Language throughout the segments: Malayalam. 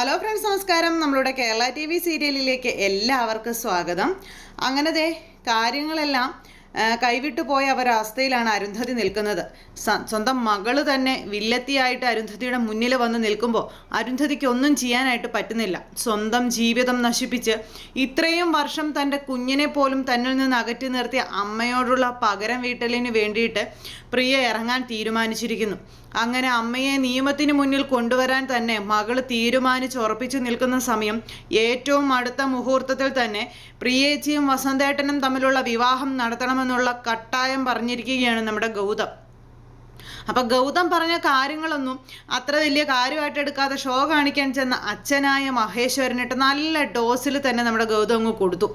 ഹലോ ഫ്രണ്ട്സ് നമസ്കാരം. നമ്മളുടെ കേരള ടി വി സീരിയലിലേക്ക് എല്ലാവർക്കും സ്വാഗതം. അങ്ങനത്തെ കാര്യങ്ങളെല്ലാം കൈവിട്ടു പോയ അവരവസ്ഥയിലാണ് അരുന്ധതി നിൽക്കുന്നത്. സ്വന്തം മകൾ തന്നെ വില്ലത്തിയായിട്ട് അരുന്ധതിയുടെ മുന്നിൽ വന്ന് നിൽക്കുമ്പോൾ അരുന്ധതിക്ക് ഒന്നും ചെയ്യാനായിട്ട് പറ്റുന്നില്ല. സ്വന്തം ജീവിതം നശിപ്പിച്ച് ഇത്രയും വർഷം തന്റെ കുഞ്ഞിനെ പോലും തന്നിൽ നിന്ന് അകറ്റി നിർത്തിയ അമ്മയോടുള്ള പകരം വീട്ടലിന് വേണ്ടിയിട്ട് പ്രിയ ഇറങ്ങാൻ തീരുമാനിച്ചിരിക്കുന്നു. അങ്ങനെ അമ്മയെ നിയമത്തിന് മുന്നിൽ കൊണ്ടുവരാൻ തന്നെ മകൾ തീരുമാനിച്ചുറപ്പിച്ചു നിൽക്കുന്ന സമയം ഏറ്റവും അടുത്ത മുഹൂർത്തത്തിൽ തന്നെ പ്രിയേച്ചിയും വസന്തേട്ടനും തമ്മിലുള്ള വിവാഹം നടത്തണമെന്നുള്ള കട്ടായം പറഞ്ഞിരിക്കുകയാണ് നമ്മുടെ ഗൗതം. അപ്പൊ ഗൗതം പറഞ്ഞ കാര്യങ്ങളൊന്നും അത്ര വലിയ കാര്യമായിട്ട് എടുക്കാതെ ഷോ കാണിക്കാൻ ചെന്ന അച്ഛനായ മഹേശ്വരനിട്ട് നല്ല ഡോസിൽ തന്നെ നമ്മുടെ ഗൗതം അങ്ങ് കൊടുത്തു.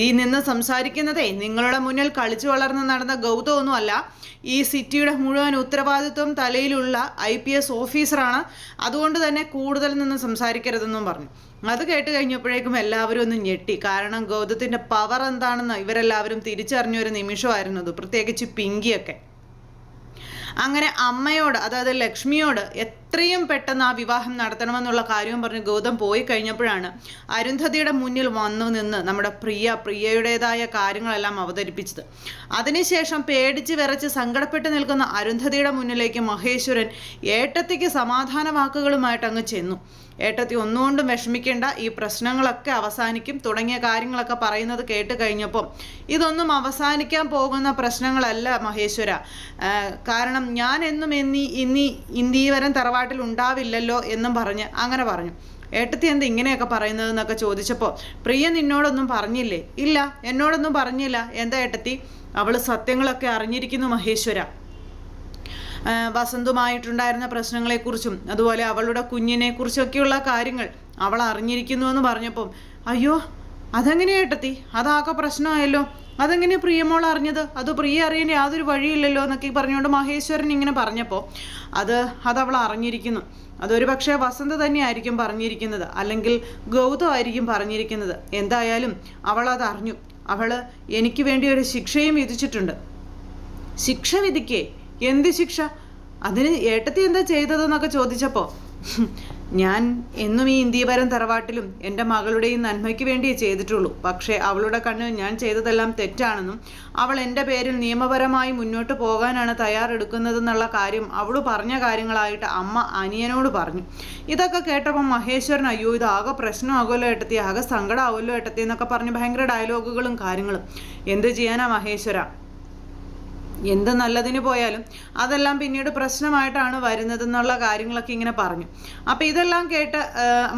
ഈ നിന്ന് സംസാരിക്കുന്നതേ നിങ്ങളുടെ മുന്നിൽ കളിച്ചു വളർന്ന് നടന്ന ഗൗതം ഒന്നുമല്ല ഈ സിറ്റിയുടെ മുഴുവൻ ഉത്തരവാദിത്വം തലയിലുള്ള ഐ പി എസ് ഓഫീസറാണ് അതുകൊണ്ട് തന്നെ കൂടുതൽ നിന്ന് സംസാരിക്കരുതെന്നും പറഞ്ഞു. അത് കേട്ട് കഴിഞ്ഞപ്പോഴേക്കും എല്ലാവരും ഒന്ന് ഞെട്ടി. കാരണം ഗൗതത്തിന്റെ പവർ എന്താണെന്ന് ഇവരെല്ലാവരും തിരിച്ചറിഞ്ഞ ഒരു നിമിഷമായിരുന്നു അത്. പ്രത്യേകിച്ച് പിങ്കിയൊക്കെ. അങ്ങനെ അമ്മയോട് അതായത് ലക്ഷ്മിയോട് എത്രയും പെട്ടെന്ന് ആ വിവാഹം നടത്തണമെന്നുള്ള കാര്യവും പറഞ്ഞ് ഗൗതം പോയി കഴിഞ്ഞപ്പോഴാണ് അരുന്ധതിയുടെ മുന്നിൽ വന്നു നിന്ന് നമ്മുടെ പ്രിയ പ്രിയയുടേതായ കാര്യങ്ങളെല്ലാം അവതരിപ്പിച്ചത്. അതിനുശേഷം പേടിച്ച് വിറച്ച് സങ്കടപ്പെട്ട് നിൽക്കുന്ന അരുന്ധതിയുടെ മുന്നിലേക്ക് മഹേശ്വരൻ ഏട്ടത്തിക്ക് സമാധാന വാക്കുകളുമായിട്ട് അങ്ങ് ചെന്നു. ഏട്ടത്തി ഒന്നുകൊണ്ടും വിഷമിക്കേണ്ട. ഈ പ്രശ്നങ്ങളൊക്കെ അവസാനിക്കും. തുടങ്ങിയ കാര്യങ്ങളൊക്കെ പറയുന്നത് കേട്ട് കഴിഞ്ഞപ്പോൾ ഇതൊന്നും അവസാനിക്കാൻ പോകുന്ന പ്രശ്നങ്ങളല്ല മഹേശ്വര. കാരണം ഞാൻ എന്നും എന്നീ ഇനി ഇന്ത്യവരം തറവാട്ടിൽ ഉണ്ടാവില്ലല്ലോ എന്നും പറഞ്ഞ് അങ്ങനെ പറഞ്ഞു. ഏട്ടത്തി എന്ത് ഇങ്ങനെയൊക്കെ പറയുന്നത് എന്നൊക്കെ ചോദിച്ചപ്പോൾ പ്രിയ നിന്നോടൊന്നും പറഞ്ഞില്ലേ? ഇല്ല എന്നോടൊന്നും പറഞ്ഞില്ല. എന്താ ഏട്ടത്തി? അവൾ സത്യങ്ങളൊക്കെ അറിഞ്ഞിരിക്കുന്നു മഹേശ്വര. വസന്തുമായിട്ടുണ്ടായിരുന്ന പ്രശ്നങ്ങളെക്കുറിച്ചും അതുപോലെ അവളുടെ കുഞ്ഞിനെ കുറിച്ചൊക്കെയുള്ള കാര്യങ്ങൾ അവൾ അറിഞ്ഞിരിക്കുന്നു എന്ന് പറഞ്ഞപ്പം അയ്യോ അതെങ്ങനെയാ ഏട്ടത്തി? അതാകെ പ്രശ്നമായല്ലോ. അതെങ്ങനെ പ്രിയമോൾ അറിഞ്ഞത്? അത് പ്രിയ അറിയേണ്ട യാതൊരു വഴിയില്ലല്ലോ എന്നൊക്കെ പറഞ്ഞുകൊണ്ട് മഹേശ്വരൻ ഇങ്ങനെ പറഞ്ഞപ്പോൾ അത് അതവൾ അറിഞ്ഞിരിക്കുന്നു. അതൊരു പക്ഷേ വസന്ത തന്നെയായിരിക്കും പറഞ്ഞിരിക്കുന്നത്. അല്ലെങ്കിൽ ഗൗതമായിരിക്കും പറഞ്ഞിരിക്കുന്നത്. എന്തായാലും അവൾ അത് അറിഞ്ഞു. അവൾ എനിക്ക് വേണ്ടി ഒരു ശിക്ഷയും വിധിച്ചിട്ടുണ്ട്. ശിക്ഷ വിധിക്കേ? എന്ത് ശിക്ഷ? അതിന് ഏട്ടത്തി എന്താ ചെയ്തതെന്നൊക്കെ ചോദിച്ചപ്പോൾ ഞാൻ എന്നും ഈ ഇന്ത്യപരം തറവാട്ടിലും എന്റെ മകളുടെയും നന്മയ്ക്ക് വേണ്ടിയേ ചെയ്തിട്ടുള്ളൂ. പക്ഷേ അവളുടെ കണ്ണിൽ ഞാൻ ചെയ്തതെല്ലാം തെറ്റാണെന്നും അവൾ എന്റെ പേരിൽ നിയമപരമായി മുന്നോട്ട് പോകാനാണ് തയ്യാറെടുക്കുന്നതെന്നുള്ള കാര്യം അവൾ പറഞ്ഞ കാര്യങ്ങളായിട്ട് അമ്മ അനിയനോട് പറഞ്ഞു. ഇതൊക്കെ കേട്ടപ്പോൾ മഹേശ്വരൻ അയ്യോ ഇതാകെ പ്രശ്നമാകുമല്ലോ ഏട്ടത്തി ആകെ സങ്കടമാവുമല്ലോ ഏട്ടത്തി എന്നൊക്കെ പറഞ്ഞ് ഭയങ്കര ഡയലോഗുകളും കാര്യങ്ങളും. എന്ത് ചെയ്യാനാ മഹേശ്വര? എന്ത് നല്ലതിന് പോയാലും അതെല്ലാം പിന്നീട് പ്രശ്നമായിട്ടാണ് വരുന്നത് എന്നുള്ള കാര്യങ്ങളൊക്കെ ഇങ്ങനെ പറഞ്ഞു. അപ്പം ഇതെല്ലാം കേട്ട്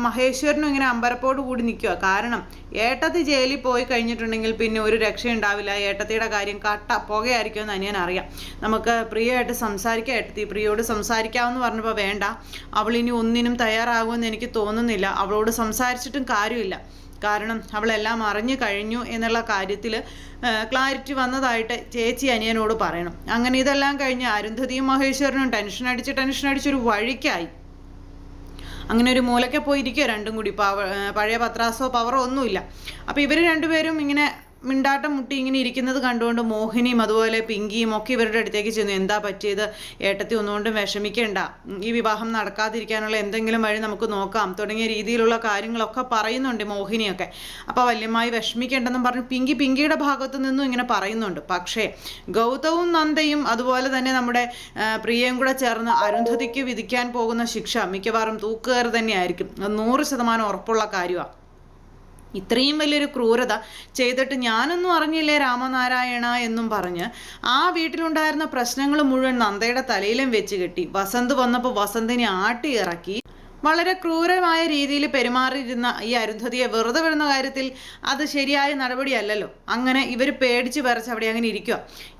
മഹേശ്വരനും ഇങ്ങനെ അമ്പരപ്പോട് കൂടി നിൽക്കുക കാരണം ഏട്ടത്തി ജയിലിൽ പോയി കഴിഞ്ഞിട്ടുണ്ടെങ്കിൽ പിന്നെ ഒരു രക്ഷയുണ്ടാവില്ല. ഏട്ടത്തിയുടെ കാര്യം കട്ട പുകയായിരിക്കുമെന്ന് അനിയൻ അറിയാം. നമുക്ക് പ്രിയമായിട്ട് സംസാരിക്കാം ഏട്ടത്തി. പ്രിയോട് സംസാരിക്കാമെന്ന് പറഞ്ഞപ്പോൾ വേണ്ട. അവളിനി ഒന്നിനും തയ്യാറാകുമെന്ന് എനിക്ക് തോന്നുന്നില്ല. അവളോട് സംസാരിച്ചിട്ടും കാര്യമില്ല. കാരണം അവളെല്ലാം അറിഞ്ഞു കഴിഞ്ഞു എന്നുള്ള കാര്യത്തിൽ ക്ലാരിറ്റി വന്നതായിട്ട് ചേച്ചി അനിയനോട് പറയണം. അങ്ങനെ ഇതെല്ലാം കഴിഞ്ഞ് അരുന്ധതിയും മഹേശ്വരനും ടെൻഷൻ അടിച്ച് ടെൻഷൻ അടിച്ചൊരു വഴിക്കായി. അങ്ങനെ ഒരു മൂലക്കെ പോയിരിക്കുക രണ്ടും കൂടി. പഴയ പത്രാസോ പവറോ ഒന്നുമില്ല. അപ്പോൾ ഇവർ രണ്ടുപേരും ഇങ്ങനെ മിണ്ടാട്ടം മുട്ടി ഇങ്ങനെ ഇരിക്കുന്നത് കണ്ടുകൊണ്ട് മോഹിനിയും അതുപോലെ പിങ്കിയും ഒക്കെ ഇവരുടെ അടുത്തേക്ക് ചെന്നു. എന്താ പറ്റിയത്? ഏട്ടത്തി ഒന്നുകൊണ്ടും വിഷമിക്കേണ്ട. ഈ വിവാഹം നടക്കാതിരിക്കാനുള്ള എന്തെങ്കിലും വഴി നമുക്ക് നോക്കാം. തുടങ്ങിയ രീതിയിലുള്ള കാര്യങ്ങളൊക്കെ പറയുന്നുണ്ട് മോഹിനിയൊക്കെ. അപ്പോൾ വല്യമായി വിഷമിക്കേണ്ടെന്നും പറഞ്ഞു പിങ്കി പിങ്കിയുടെ ഭാഗത്തു നിന്നും ഇങ്ങനെ പറയുന്നുണ്ട്. പക്ഷേ ഗൗതവും നന്ദയും അതുപോലെ തന്നെ നമ്മുടെ പ്രിയയും കൂടെ ചേർന്ന് അരുന്ധതിക്ക് വിധിക്കാൻ പോകുന്ന ശിക്ഷ മിക്കവാറും തൂക്കുകയർ തന്നെയായിരിക്കും. നൂറ് ശതമാനം ഉറപ്പുള്ള കാര്യമാണ് ഇത്രയും വലിയൊരു ക്രൂരത ചെയ്തിട്ട് ഞാനൊന്നും അറിഞ്ഞില്ലേ രാമനാരായണ എന്നും പറഞ്ഞ് ആ വീട്ടിലുണ്ടായിരുന്ന പ്രശ്നങ്ങൾ മുഴുവൻ നന്ദയുടെ തലയിലും വെച്ച് കെട്ടി. വസന്ത് വന്നപ്പോൾ വസന്തിനെ ആട്ടി ഇറക്കി വളരെ ക്രൂരമായ രീതിയിൽ പെരുമാറിയിരുന്ന ഈ അരുന്ധതിയെ വെറുതെ വിടുന്ന കാര്യത്തിൽ അത് ശരിയായ നടപടിയല്ലല്ലോ. അങ്ങനെ ഇവർ പേടിച്ച് വിറച്ച് അവിടെ അങ്ങനെ ഇരിക്കുക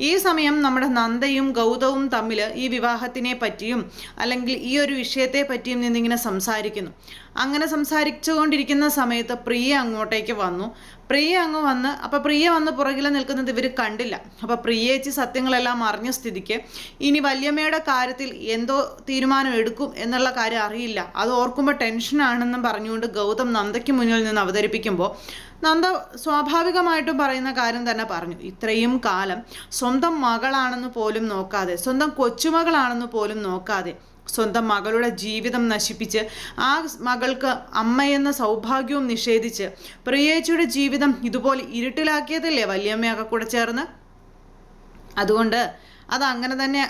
ഈ സമയം നമ്മുടെ നന്ദയും ഗൗതവും തമ്മിൽ ഈ വിവാഹത്തിനെ പറ്റിയും അല്ലെങ്കിൽ ഈ ഒരു വിഷയത്തെ പറ്റിയും നിന്നിങ്ങനെ സംസാരിക്കുന്നു. അങ്ങനെ സംസാരിച്ചുകൊണ്ടിരിക്കുന്ന സമയത്ത് പ്രിയ അങ്ങോട്ടേക്ക് വന്നു. പ്രിയ അങ്ങ് വന്ന് അപ്പം പ്രിയ വന്ന് പുറകിൽ നിൽക്കുന്നത് ഇവർ കണ്ടില്ല. അപ്പോൾ പ്രിയേച്ചി സത്യങ്ങളെല്ലാം അറിഞ്ഞ സ്ഥിതിക്ക് ഇനി വല്യമ്മയുടെ കാര്യത്തിൽ എന്തോ തീരുമാനം എടുക്കും എന്നുള്ള കാര്യം അറിയില്ല. അത് ഓർക്കുമ്പോൾ ടെൻഷനാണെന്നും പറഞ്ഞുകൊണ്ട് ഗൗതം നന്ദയ്ക്ക് മുന്നിൽ നിന്ന് അവതരിപ്പിക്കുമ്പോൾ നന്ദ സ്വാഭാവികമായിട്ടും പറയുന്ന കാര്യം തന്നെ പറഞ്ഞു. ഇത്രയും കാലം സ്വന്തം മകളാണെന്ന് പോലും നോക്കാതെ സ്വന്തം കൊച്ചുമകളാണെന്ന് പോലും നോക്കാതെ സ്വന്തം മകളുടെ ജീവിതം നശിപ്പിച്ച് ആ മകൾക്ക് അമ്മയെന്ന സൗഭാഗ്യവും നിഷേധിച്ച് പ്രിയേച്ചിയുടെ ജീവിതം ഇതുപോലെ ഇരുട്ടിലാക്കിയതല്ലേ വല്യമ്മയൊക്കെ കൂടെ ചേർന്ന്? അതുകൊണ്ട് അത് അങ്ങനെ തന്നെ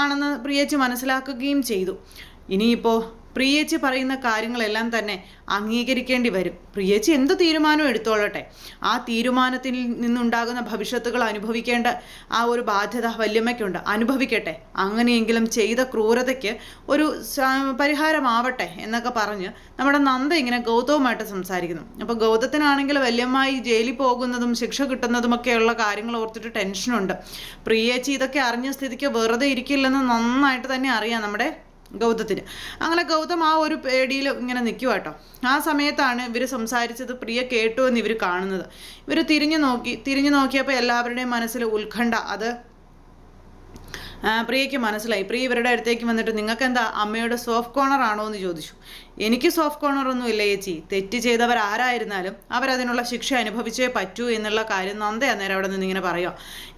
ആണെന്ന് പ്രിയേച്ചി മനസ്സിലാക്കുകയും ചെയ്തു. ഇനിയിപ്പോൾ പ്രിയേച്ചി പറയുന്ന കാര്യങ്ങളെല്ലാം തന്നെ അംഗീകരിക്കേണ്ടി വരും. പ്രിയേച്ചി എന്ത് തീരുമാനം എടുത്തോളട്ടെ. ആ തീരുമാനത്തിൽ നിന്നുണ്ടാകുന്ന ഭവിഷ്യത്തുകൾ അനുഭവിക്കേണ്ട ആ ഒരു ബാധ്യത വല്യമ്മയ്ക്കുണ്ട്. അനുഭവിക്കട്ടെ. അങ്ങനെയെങ്കിലും ചെയ്ത ക്രൂരതയ്ക്ക് ഒരു പരിഹാരമാവട്ടെ എന്നൊക്കെ പറഞ്ഞ് നമ്മുടെ നന്ദ ഇങ്ങനെ ഗൗതവുമായിട്ട് സംസാരിക്കുന്നു. അപ്പോൾ ഗൗതത്തിനാണെങ്കിൽ വല്യമ്മായി ജയിലിൽ പോകുന്നതും ശിക്ഷ കിട്ടുന്നതുമൊക്കെയുള്ള കാര്യങ്ങൾ ഓർത്തിട്ട് ടെൻഷനുണ്ട്. പ്രിയേച്ചി ഇതൊക്കെ അറിഞ്ഞ സ്ഥിതിക്ക് വെറുതെ ഇരിക്കില്ലെന്ന് നന്നായിട്ട് തന്നെ അറിയാം നമ്മുടെ ഗൗതത്തിന്. അങ്ങനെ ഗൗതം ആ ഒരു പേടിയിൽ ഇങ്ങനെ നിൽക്കുക കേട്ടോ ആ സമയത്താണ് ഇവർ സംസാരിച്ചത് പ്രിയ കേട്ടു എന്ന് ഇവർ കാണുന്നത്. ഇവർ തിരിഞ്ഞു നോക്കി തിരിഞ്ഞു നോക്കിയപ്പോൾ എല്ലാവരുടെയും മനസ്സിൽ ഉത്കണ്ഠ. അത് പ്രിയയ്ക്ക് മനസ്സിലായി. പ്രിയ ഇവരുടെ അടുത്തേക്ക് വന്നിട്ട് നിങ്ങൾക്ക് എന്താ അമ്മയുടെ സോഫ്റ്റ് കോർണർ ആണോ എന്ന് ചോദിച്ചു. എനിക്ക് സോഫ്റ്റ് കോർണർ ഒന്നും ഇല്ല ചേച്ചി. തെറ്റ് ചെയ്തവർ ആരായിരുന്നാലും അവരതിനുള്ള ശിക്ഷ അനുഭവിച്ചേ പറ്റൂ എന്നുള്ള കാര്യം നന്ദ അന്നേരം അവിടെ നിന്ന് ഇങ്ങനെ പറയാം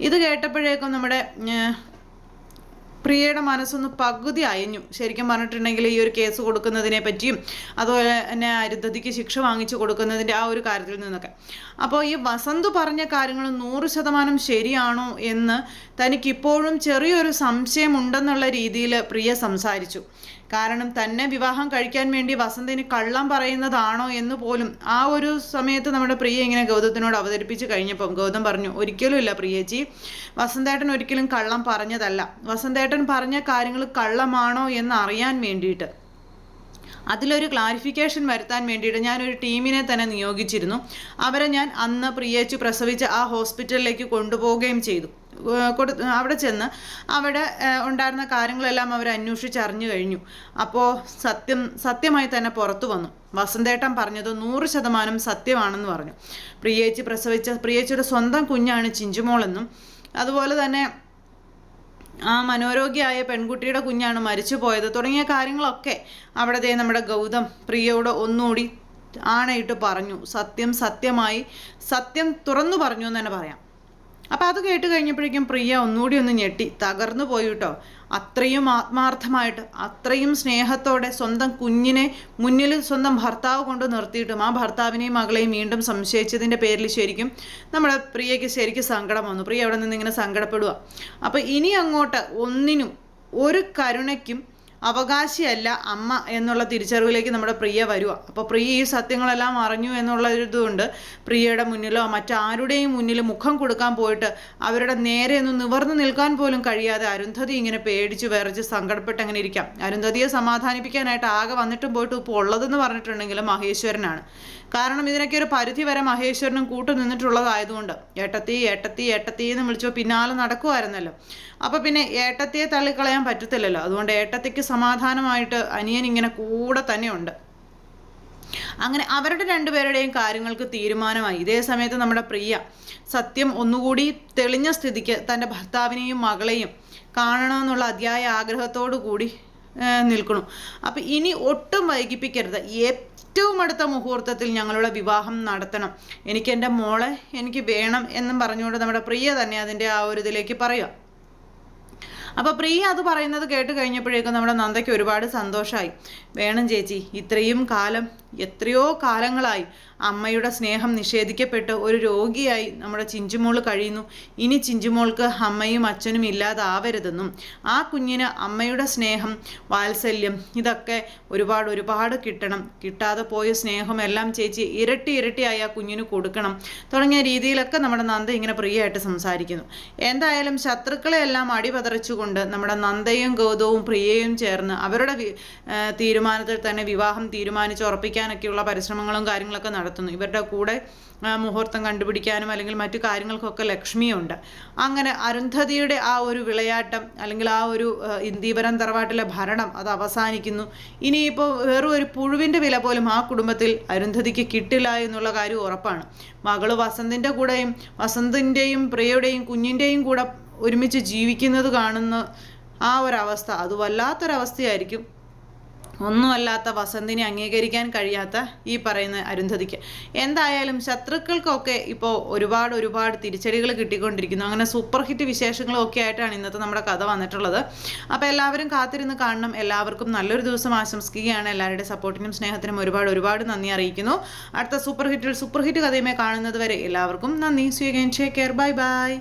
ഇത് കേട്ടപ്പോഴേക്കും നമ്മുടെ പ്രിയയുടെ മനസ്സൊന്ന് പകുതി അയഞ്ഞു. ശരിക്കും പറഞ്ഞിട്ടുണ്ടെങ്കിൽ ഈ ഒരു കേസ് കൊടുക്കുന്നതിനെ പറ്റിയും അതുപോലെ തന്നെ അരുദ്ധതിക്ക് ശിക്ഷ വാങ്ങിച്ചു കൊടുക്കുന്നതിന്റെ ആ ഒരു കാര്യത്തിൽ നിന്നൊക്കെ. അപ്പോൾ ഈ വസന്ത് പറഞ്ഞ കാര്യങ്ങൾ നൂറ് ശതമാനം ശരിയാണോ എന്ന് തനിക്കിപ്പോഴും ചെറിയൊരു സംശയമുണ്ടെന്നുള്ള രീതിയിൽ പ്രിയ സംസാരിച്ചു. കാരണം തന്നെ വിവാഹം കഴിക്കാൻ വേണ്ടി വസന്തിന് കള്ളം പറയുന്നതാണോ എന്ന് പോലും ആ ഒരു സമയത്ത് നമ്മുടെ പ്രിയ ഇങ്ങനെ ഗൗതത്തിനോട് അവതരിപ്പിച്ച് കഴിഞ്ഞപ്പം ഗൗതം പറഞ്ഞു ഒരിക്കലും ഇല്ല വസന്തേട്ടൻ ഒരിക്കലും കള്ളം പറഞ്ഞതല്ല. വസന്തേട്ടൻ പറഞ്ഞ കാര്യങ്ങൾ കള്ളമാണോ എന്ന് അറിയാൻ വേണ്ടിയിട്ട്. അതിലൊരു ക്ലാരിഫിക്കേഷൻ വരുത്താൻ വേണ്ടിയിട്ട് ഞാനൊരു ടീമിനെ തന്നെ നിയോഗിച്ചിരുന്നു. അവരെ ഞാൻ അന്ന് പ്രിയേച്ചു പ്രസവിച്ച ആ ഹോസ്പിറ്റലിലേക്ക് കൊണ്ടുപോവുകയും ചെയ്തു. കൊടു അവിടെ ചെന്ന് അവിടെ ഉണ്ടായിരുന്ന കാര്യങ്ങളെല്ലാം അവർ അന്വേഷിച്ചറിഞ്ഞു കഴിഞ്ഞു. അപ്പോൾ സത്യം സത്യമായി തന്നെ പുറത്തു വന്നു. വസന്തേട്ടൻ പറഞ്ഞത് നൂറ് ശതമാനം സത്യമാണെന്ന് പറഞ്ഞു. പ്രിയേച്ചി പ്രസവിച്ച പ്രിയേച്ചിയുടെ സ്വന്തം കുഞ്ഞാണ് ചിഞ്ചുമോളെന്നും അതുപോലെ തന്നെ ആ മനോരോഗ്യമായ പെൺകുട്ടിയുടെ കുഞ്ഞാണ് മരിച്ചു പോയത് തുടങ്ങിയ കാര്യങ്ങളൊക്കെ അവിടെ നമ്മുടെ ഗൗതം പ്രിയയോട് ഒന്നുകൂടി ആണയിട്ട് പറഞ്ഞു. സത്യം സത്യമായി സത്യം തുറന്നു പറഞ്ഞു എന്ന് തന്നെ പറയാം. അപ്പോൾ അത് കേട്ട് കഴിഞ്ഞപ്പോഴേക്കും പ്രിയ ഒന്നുകൂടി ഒന്ന് ഞെട്ടി. തകർന്നു പോയി കേട്ടോ. അത്രയും ആത്മാർത്ഥമായിട്ട് അത്രയും സ്നേഹത്തോടെ സ്വന്തം കുഞ്ഞിനെ മുന്നിൽ സ്വന്തം ഭർത്താവ് കൊണ്ട് നിർത്തിയിട്ടും ആ ഭർത്താവിനെയും മകളെയും വീണ്ടും സംശയിച്ചതിന്റെ പേരിൽ ശരിക്കും നമ്മുടെ പ്രിയയ്ക്ക് ശരിക്കും സങ്കടം വന്നു. പ്രിയ അവിടെ നിന്ന് ഇങ്ങനെ സങ്കടപ്പെടുക അപ്പോൾ ഇനി അങ്ങോട്ട് ഒന്നിനും ഒരു കരുണയ്ക്കും അവകാശിയല്ല അമ്മ എന്നുള്ള തിരിച്ചറിവിലേക്ക് നമ്മുടെ പ്രിയ വരിക അപ്പോൾ പ്രിയ ഈ സത്യങ്ങളെല്ലാം അറിഞ്ഞു എന്നുള്ള ഇതുകൊണ്ട് പ്രിയയുടെ മുന്നിലോ മറ്റാരുടെയും മുന്നിൽ മുഖം കൊടുക്കാൻ പോയിട്ട് അവരുടെ നേരെ ഒന്ന് നിവർന്നു നിൽക്കാൻ പോലും കഴിയാതെ അരുന്ധതി ഇങ്ങനെ പേടിച്ച് വിറച്ച് സങ്കടപ്പെട്ട് അങ്ങനെ ഇരിക്കാം. അരുന്ധതിയെ സമാധാനിപ്പിക്കാനായിട്ട് ആകെ വന്നിട്ടും പോയിട്ട് ഇപ്പോൾ ഉള്ളതെന്ന് പറഞ്ഞിട്ടുണ്ടെങ്കിൽ മഹേശ്വരനാണ്. കാരണം ഇതിനൊക്കെ ഒരു പരിധി വരെ മഹേശ്വരനും കൂട്ടു നിന്നിട്ടുള്ളതായതുകൊണ്ട് ഏട്ടത്തി ഏട്ടത്തി ഏട്ടത്തി എന്ന് വിളിച്ചോ പിന്നാലെ നടക്കുമായിരുന്നല്ലോ അപ്പോൾ പിന്നെ ഏട്ടത്തിയെ തള്ളിക്കളയാൻ പറ്റത്തില്ലല്ലോ. അതുകൊണ്ട് ഏട്ടത്തിക്ക് സമാധാനമായിട്ട് അനിയൻ ഇങ്ങനെ കൂടെ തന്നെയുണ്ട് അങ്ങനെ അവരുടെ രണ്ടുപേരുടെയും കാര്യങ്ങൾക്ക് തീരുമാനമായി. ഇതേ സമയത്ത് നമ്മുടെ പ്രിയ സത്യം ഒന്നുകൂടി തെളിഞ്ഞ സ്ഥിതിക്ക് തന്റെ ഭർത്താവിനെയും മകളെയും കാണണമെന്നുള്ള അതിയായ ആഗ്രഹത്തോടു കൂടി നിൽക്കണം അപ്പം ഇനി ഒട്ടും വൈകിപ്പിക്കരുത്. ഏറ്റവും അടുത്ത മുഹൂർത്തത്തിൽ ഞങ്ങളുടെ വിവാഹം നടത്തണം. എനിക്ക് എന്റെ മോളെ എനിക്ക് വേണം എന്നും പറഞ്ഞുകൊണ്ട് നമ്മുടെ പ്രിയ തന്നെ അതിന്റെ ആ ഒരു ഇതിലേക്ക് പറയുക. അപ്പോൾ പ്രിയ അത് പറയുന്നത് കേട്ട് കഴിഞ്ഞപ്പോഴേക്കും നമ്മുടെ നന്ദയ്ക്ക് ഒരുപാട് സന്തോഷമായി വേണം ചേച്ചി ഇത്രയും കാലം എത്രയോ കാലങ്ങളായി അമ്മയുടെ സ്നേഹം നിഷേധിക്കപ്പെട്ട് ഒരു രോഗിയായി നമ്മുടെ ചിഞ്ചുമോൾ കഴിയുന്നു. ഇനി ചിഞ്ചുമോൾക്ക് അമ്മയും അച്ഛനും ഇല്ലാതാവരുതെന്നും ആ കുഞ്ഞിന് അമ്മയുടെ സ്നേഹം വാത്സല്യം ഇതൊക്കെ ഒരുപാട് ഒരുപാട് കിട്ടണം. കിട്ടാതെ പോയ സ്നേഹം എല്ലാം ചേച്ചി ഇരട്ടി ഇരട്ടിയായി ആ കുഞ്ഞിന് കൊടുക്കണം തുടങ്ങിയ രീതിയിലൊക്കെ നമ്മുടെ നന്ദ ഇങ്ങനെ പ്രിയമായിട്ട് സംസാരിക്കുന്നു. എന്തായാലും ശത്രുക്കളെ എല്ലാം അടിപതറിച്ചുകൊണ്ട് നമ്മുടെ നന്ദയും ഗൗതവും പ്രിയയും ചേർന്ന് അവരുടെ തീരുമാനത്തിൽ തന്നെ വിവാഹം തീരുമാനിച്ചുറപ്പിക്കാനൊക്കെയുള്ള പരിശ്രമങ്ങളും കാര്യങ്ങളൊക്കെ നടത്തുന്നു. ഇവരുടെ കൂടെ മുഹൂർത്തം കണ്ടുപിടിക്കാനും അല്ലെങ്കിൽ മറ്റു കാര്യങ്ങൾക്കൊക്കെ ലക്ഷ്മിയുണ്ട്. അങ്ങനെ അരുന്ധതിയുടെ ആ ഒരു വിളയാട്ടം അല്ലെങ്കിൽ ആ ഒരു ഇന്ദീപരം തറവാട്ടിലെ ഭരണം അത് അവസാനിക്കുന്നു. ഇനിയിപ്പോൾ വേറൊരു ഒരു പുഴുവിന്റെ വില പോലും ആ കുടുംബത്തിൽ അരുന്ധതിക്ക് കിട്ടില്ല എന്നുള്ള കാര്യം ഉറപ്പാണ്. മകൾ വസന്തിന്റെ കൂടെയും വസന്തിന്റെയും പ്രിയയുടെയും കുഞ്ഞിന്റെയും കൂടെ ഒരുമിച്ച് ജീവിക്കുന്നത് കാണുന്ന ആ ഒരവസ്ഥ. അത് വല്ലാത്തൊരവസ്ഥയായിരിക്കും. ഒന്നുമല്ലാത്ത വസന്തിനെ അംഗീകരിക്കാൻ കഴിയാത്ത ഈ പറയുന്ന അരുന്ധതിക്ക്. എന്തായാലും ശത്രുക്കൾക്കൊക്കെ ഇപ്പോൾ ഒരുപാട് ഒരുപാട് തിരിച്ചടികൾ കിട്ടിക്കൊണ്ടിരിക്കുന്നു. അങ്ങനെ സൂപ്പർ ഹിറ്റ് വിശേഷങ്ങളൊക്കെ ആയിട്ടാണ് ഇന്നത്തെ നമ്മുടെ കഥ വന്നിട്ടുള്ളത്. അപ്പോൾ എല്ലാവരും കാത്തിരുന്ന് കാണണം. എല്ലാവർക്കും നല്ലൊരു ദിവസം ആശംസിക്കുകയാണ്. എല്ലാവരുടെ സപ്പോർട്ടിനും സ്നേഹത്തിനും ഒരുപാട് ഒരുപാട് നന്ദി അറിയിക്കുന്നു. അടുത്ത സൂപ്പർ ഹിറ്റിൽ സൂപ്പർ ഹിറ്റ് കഥയുമായി കാണുന്നത് വരെ എല്ലാവർക്കും നന്ദി. സ്വീകരിച്ചേ കെയർ ബൈ ബൈ